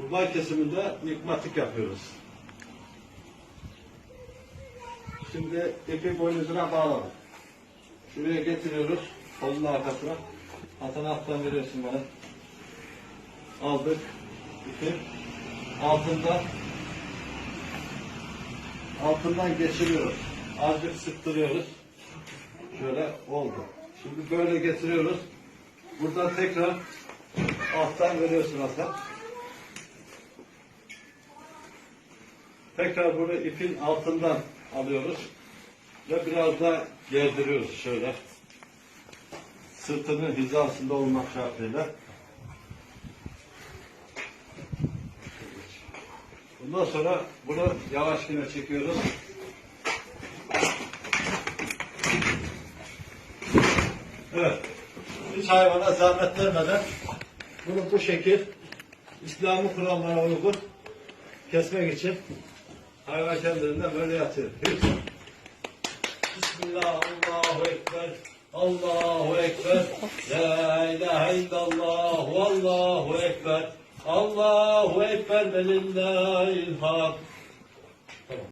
Kurban kesiminde yıkmatik yapıyoruz. Şimdi ipi boynuzuna bağladık. Şuraya getiriyoruz. Kolun arkasına. Hasan alttan veriyorsun bana. Aldık. ipi. Altından altından geçiriyoruz. Azıcık sıktırıyoruz. Şöyle oldu. Şimdi böyle getiriyoruz. Buradan tekrar alttan veriyorsun Hasan. Tekrar bunu ipin altından alıyoruz ve biraz da gerdiriyoruz şöyle. Sırtının hizasında olmak şartıyla. Bundan sonra bunu yavaş yine çekiyoruz. Evet. Hiç hayvana zahmet vermeden bunu bu şekil İslam'ı kurallara uygun kesmek için hayvan kendiliğinden böyle yatıyor. Hiç. Bismillah, Allahu Ekber, Allahu Ekber, La ilahe illallah, Allahu Ekber, Allahu Ekber ve lillahil hak.